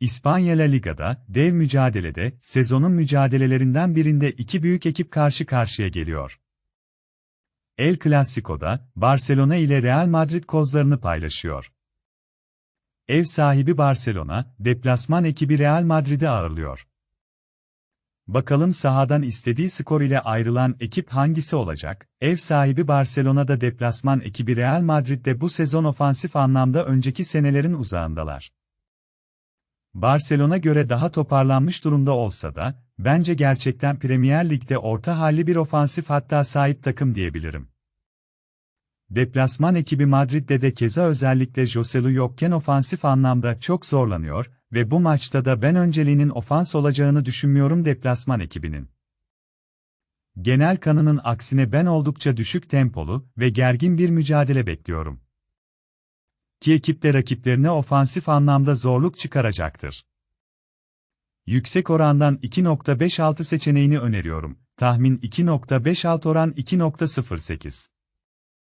İspanya La Liga'da, dev mücadelede, sezonun mücadelelerinden birinde iki büyük ekip karşı karşıya geliyor. El Clasico'da, Barcelona ile Real Madrid kozlarını paylaşıyor. Ev sahibi Barcelona, deplasman ekibi Real Madrid'i ağırlıyor. Bakalım sahadan istediği skor ile ayrılan ekip hangisi olacak? Ev sahibi Barcelona'da deplasman ekibi Real Madrid'de bu sezon ofansif anlamda önceki senelerin uzağındalar. Barcelona göre daha toparlanmış durumda olsa da, bence gerçekten Premier Lig'de orta halli bir ofansif hatta sahip takım diyebilirim. Deplasman ekibi Madrid'de de keza özellikle Joselu yokken ofansif anlamda çok zorlanıyor ve bu maçta da ben önceliğinin ofans olacağını düşünmüyorum deplasman ekibinin. Genel kanının aksine ben oldukça düşük tempolu ve gergin bir mücadele bekliyorum. Ki ekip de rakiplerine ofansif anlamda zorluk çıkaracaktır. Yüksek orandan 2.56 seçeneğini öneriyorum. Tahmin 2.56 oran 2.08.